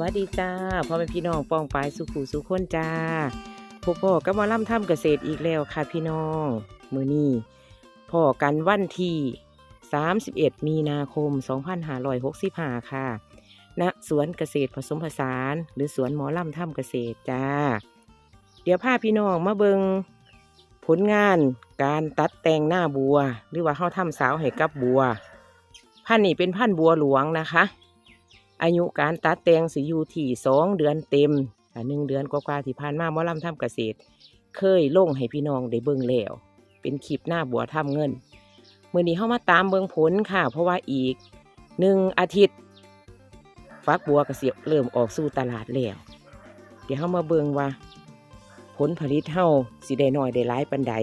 วัสดีจ้าพ่อแม่พี่น้องป้องปายสุขูสุขคนจ้าพวกพ่อก็มาล่ำทำเกษตรอีกแล้วค่ะพี่น้องมือนี้พ่อกันวันที่ 31 มีนาคม 2565 ค่ะณสวนเกษตรผสมผสาน หรือสวนหมอล่ำทำเกษตรจ้า เดี๋ยวพาพี่น้องมาเบิงผลงานการตัดแต่งหน้าบัว หรือว่าเขาทำสาวให้กับบัว พันนี้เป็นพันบัวหลวงนะคะ อายุการตัดแต่งสิอยู่ที่สองเดือนเต็มหนึ่งเดือนกว่าๆที่ผ่านมาหมอลำทำเกษตร เคยลงให้พี่น้องได้เบิ่งแล้ว เป็นคลิปหน้าบัวทำเงินมื่อนี้เข้ามาตามเบิ่งผลค่ะ เพราะว่าอีกหนึ่งอาทิตย์ฟักบัวกระเสียเริ่มออกสู่ตลาดแล้ว เดี๋ยวเข้ามาเบิ่งว่า ผลผลิตเฮาสิได้น้อยได้หลายปันใด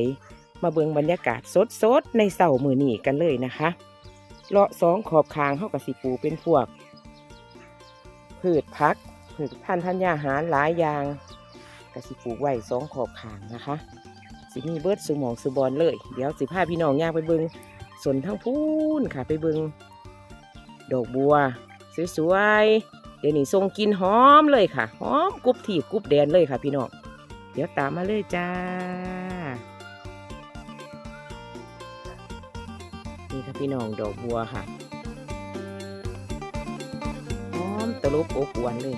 มาเบิ่งบรรยากาศสดๆในเสาร์มือนี้กันเลยนะคะเลาะสองขอบคางเฮากับสิปลูกเป็นพวก พืชพักพืชพันธุ์ธัญญาหารหลายอย่างกสิปลูกไว้สองขอบขางนะคะ สิมีเบิดสุหมองสุบอลเลย เดี๋ยวสิพาพี่น้องย่างไปเบิงสนทั้งพูนค่ะไปเบิงดอกบัวสวยๆเดี๋ยวนี้ทรงกินหอมเลยค่ะหอมกรุบถีบกรุบแดนเลยค่ะพี่น้องเดี๋ยวตามมาเลยจ้านี่ค่ะพี่น้องดอกบัวค่ะ มตะลุบอบอวนเลย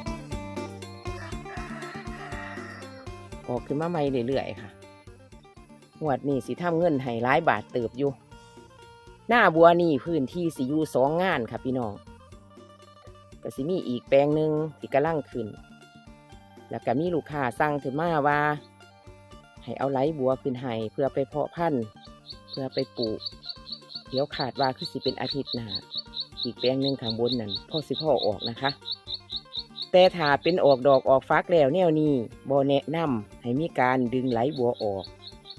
ออกขึ้นมาใหม่เรื่อยๆค่ะหวดนี่สิทำเงินให้ร้ายบาทเติบอยู่ หน้าบัวนี่พื้นที่สิอยู่สองงานค่ะพี่น้องก็สิมีอีกแปลงหนึ่งที่กำลังขึ้น แล้วก็มีลูกค้าสั่งถึงมาว่า ให้เอาไหลบัวขึ้นให้เพื่อไปเพาะพันธุ์ เพื่อไปปลูก เดี๋ยวขาดว่าคือสิเป็นอาทิตย์หน้าอีกแปลงหนึ่งข้างบนนั่นพ่อสิพ่อออกนะคะ แต่ถ้าเป็นออกดอกออกฟักแล้วแนวนี้บอแนะนำให้มีการดึงไหลบัวออก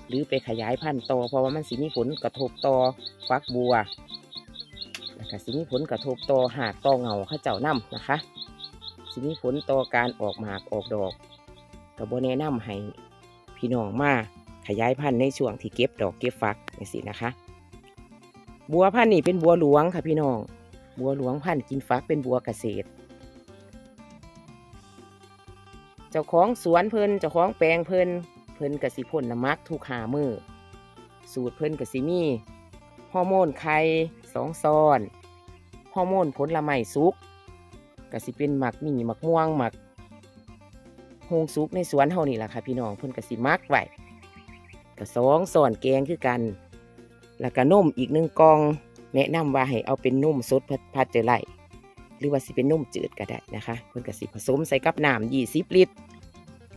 หรือไปขยายพันธุ์ต่อเพราะว่ามันสิมีผลกระทบต่อฟักบัวแล้วก็สิมีผลกระทบต่อหากต่อเงาข้าเจ้านํนะคะสิมีผลต่อการออกหมากออกดอกก็บอแนะนำให้พี่น้องมาขยายพันธุ์ในช่วงที่เก็บดอกเก็บฟักนี่สินะคะ บัวพันธุ์นี่เป็นบัวหลวงค่ะพี่น้อง บัวหลวงพันธุ์กินฟักเป็นบัวเกษตร เจ้าของสวนเพิ่นเจ้าของแปลงเพิ่นเพิ่นกสิพ่นน้ำมักทุกหามือสูตรเพิ่นกสิมีฮอร์โมนไข่สองซ้อนฮอร์โมนผลไม้สุกกสิเป็นหมักมี่หมักม่วงหมักโฮงสุกในสวนเฮานี่แหละค่ะพี่น้องเพิ่นกสิมักไว้ก็สองซ้อนแกงคือกัน แล้วก็นมอีกหนึ่งกอง แนะนำว่าให้เอาเป็นนุ่มสดพัดเจอไรหรือว่าสิเป็นนุ่มจืดก็ได้นะคะเพิ่นก็สิผสมใส่กับน้ำยี่สิบลิตร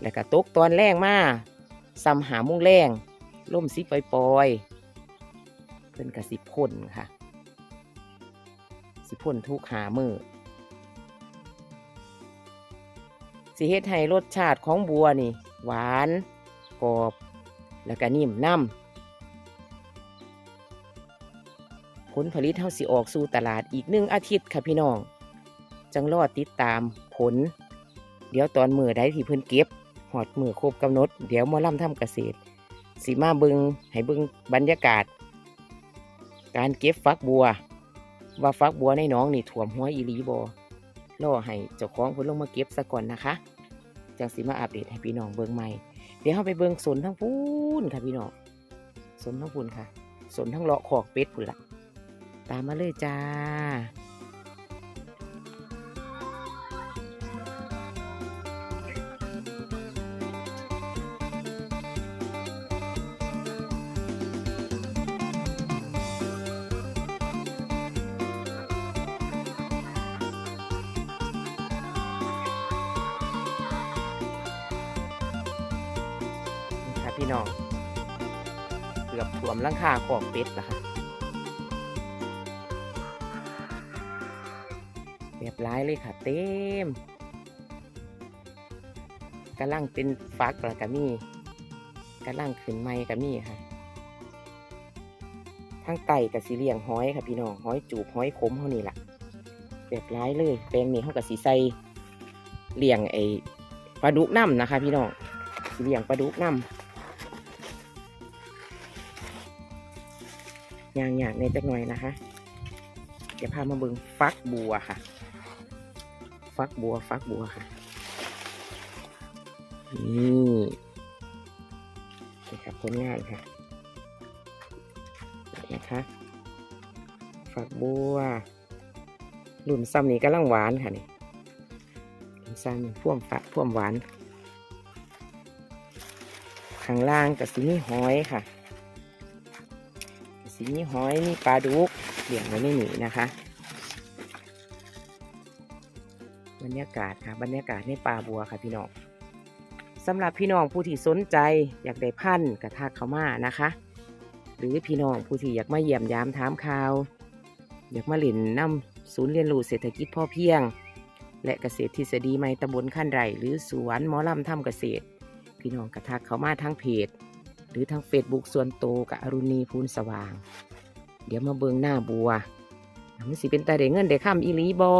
แล้วก็ตกตอนแรงมาซ้ำหามุงแรงล่มสิปล่อยๆ เพิ่นก็สิพ่นค่ะ สิพ่นทุกหามือสิเฮ็ดให้รสชาติของบัวนี่ หวานกรอบ แล้วก็นิ่มน้ำ ผลผลิตเท่าสิออกสู่ตลาดอีกหนึ่งอาทิตย์ค่ะพี่น้อง จังรอดติดตามผล เดี๋ยวตอนมือได้ที่เพิ่นเก็บหอดมือครบกำหนด เดี๋ยวมอล่ำทำเกษตรสีมาเบิงให้เบิงบรรยากาศ การเก็บฟักบัว ว่าฟักบัวในน้องนี่ถ่วมหัวอีลีบอล่อให้เจ้าของเพิ่นลงมาเก็บซะก่อนนะคะจังสีมาอัปเดตให้พี่น้องเบิงใหม่ เดี๋ยวเราไปเบิงสนทั้งพูนค่ะพี่น้องสนทั้งพูนค่ะสนทั้งเลาะขอกเป็ดพุ่นละ ตามมาเลยจ้าพี่น้องเกือบถ่วมลังคาขอกเป็ดแล้วค่ะ เรียบร้อยเลยค่ะ เต็มกำลังเป็นฟักแล้วก็มีกำลังขึ้นไม้ก็มีค่ะทางไต่กับสีเหลียงห้อยค่ะพี่น้องห้อยจูบห้อยขมเท่านี้ล่ะเรียบร้อยเลย แปลงนี้เขากับสีใส่เลี้ยงไอ้ปลาดุกน้ำนะคะ พี่น้องสีเลี้ยงปลาดุกน้ำอย่างๆในจักหน่อยนะคะเดี๋ยวพามาเบิ่งฟักบัวค่ะ ฟักบัว ฟักบัวค่ะ นี่นี่ครับผลงานค่ะนี่นะคะฝักบัวหลุนซ้ำนี่กำลังหวานค่ะนี่หลุนซ้ำพ่วมฝักพ่วมหวาน ข้างล่างกับสีมีหอยค่ะ สีมีหอยมีปลาดุกเลี้ยงไว้ในนี้นะคะ บรรยากาศค่ะ บรรยากาศในป่าบัวค่ะพี่น้องสำหรับพี่น้องผู้ที่สนใจอยากได้พันธุ์กระทักเขามานะคะ หรือพี่น้องผู้ที่อยากมาเยี่ยมยามถามข่าว อยากมาเล่นน้ำศูนย์เรียนรู้เศรษฐกิจพ่อเพียง และเกษตรทฤษฎีใหม่ตำบลขั้นไรหรือสวนหมอลำทำเกษตร พี่น้องกระทักเขามาทางเพจ หรือทางเฟซบุ๊กส่วนโตกับอรุณีพูนสว่าง เดี๋ยวมาเบิงหน้าบัวมันสิเป็นตาเด้เงินเด้ข้ามอีลีบอ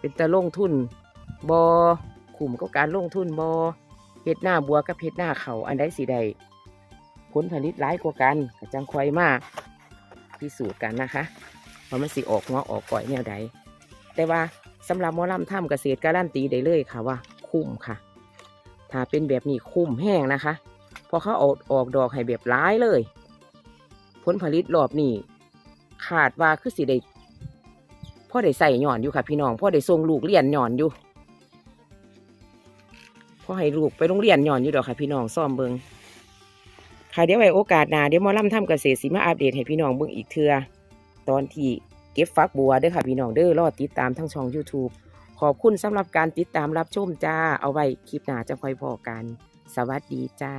เป็นตาลงทุนบอขุมก็การลงทุนบอเฮ็ดหน้าบัวกับเฮ็ดหน้าเขาอันใดสิใดผลผลิตหลายกว่ากันกจังควายมากพิสูจน์กันนะคะว่ามันสิออกงอออกก่อยแนวใดแต่ว่าสำหรับมอลำทำเกษตรการันตีได้เลยค่ะว่า คุ้มค่ะ ถ้าเป็นแบบนี้คุ้มแห้งนะคะพอเขาออกออกดอกให้แบบร้ายเลย ผลผลิตรอบนี้ขาดว่าคือสิได้ พ่อได้ใส่หย่อนอยู่ค่ะ พี่น้องพ่อได้ส่งลูกเรียนหย่อนอยู่พ่อให้ลูกไปโรงเรียนหย่อนอยู่ดอกค่ะ พี่น้องซ่อมเบิงค่ะเดี๋ยวไว้โอกาสหน้าเดี๋ยวมอลำทำเกษตรสิมาอัปเดตให้พี่น้องเบิงอีกเทือตอนที่เก็บฟักบัวเด้อค่ะพี่น้องเด้อรอติดตามทั้งช่อง YouTube ขอบคุณสำหรับการติดตามรับชมจ้า เอาไว้คลิปหน้าจะค่อยพอกัน สวัสดีจ้า